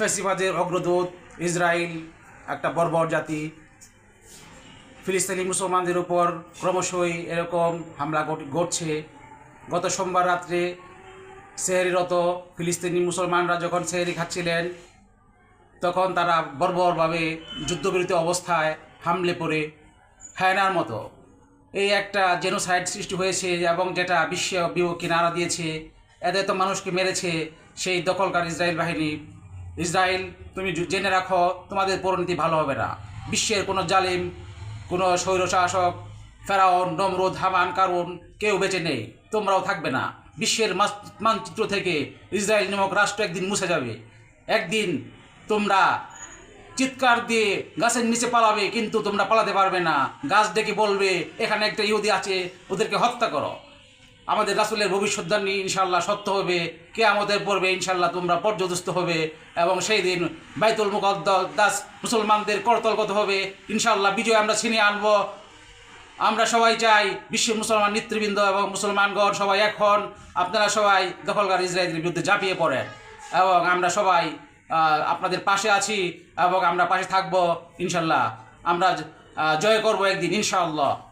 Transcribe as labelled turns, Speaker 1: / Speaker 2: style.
Speaker 1: ফেসিবাদের অগ্রদূত ইসরায়েল একটা বর্বর জাতি। ফিলিস্তিনি মুসলমানদের উপর ক্রমশই এরকম হামলা ঘট- ঘটছে। গত সোমবার রাত্রে সেহেরিরত ফিলিস্তিনি মুসলমানরা যখন সেহেরি খাচ্ছিলেন, তখন তারা বর্বরভাবে যুদ্ধবিরতি অবস্থায় হামলে পড়ে হায়নার মতো। এই একটা জেনোসাইড সৃষ্টি হয়েছে এবং যেটা বিশ্ব বিপক্ষে নাড়া দিয়েছে। এদের তো মানুষকে মেরেছে সেই দখলকার ইসরায়েল বাহিনী। ইসরায়েল, তুমি জেনে রাখো, তোমাদের পরিণতি ভালো হবে না। বিশ্বের কোনো জালিম, কোনো স্বৈরশাসক ফেরাউন নমরুদ, হামান, কারুন, কেউ বেঁচে নেই, তোমরাও থাকবে না। বিশ্বের মানচিত্র থেকে ইসরায়েল নামক রাষ্ট্র একদিন মুছে যাবে। একদিন তোমরা চিৎকার দিয়ে গাছের নিচে পালাবে, কিন্তু তোমরা পালাতে পারবে না। গাছ ডেকে বলবে, এখানে একটা ইহুদি আছে, ওদেরকে হত্যা করো। আমাদের রাসুলের ভবিষ্যৎবাণী ইনশাল্লাহ সত্য হবে কে আমাদের পড়বে ইনশাল্লাহ তোমরা পর্যদস্ত হবে এবং সেই দিন বাইতুল মুকদ্দাস মুসলমানদের করতলগত হবে। ইনশাল্লাহ বিজয় আমরা ছিনিয়ে আনব। আমরা সবাই চাই বিশ্বের মুসলমান নেতৃবৃন্দ এবং মুসলমানগণ সবাই এখন আপনারা সবাই দখলকার ইসরায়েলের বিরুদ্ধে ঝাঁপিয়ে পড়েন এবং আমরা সবাই আপনাদের পাশে আছি এবং আমরা পাশে থাকব ইনশাল্লাহ আমরা জয় করব একদিন ইনশাআল্লাহ।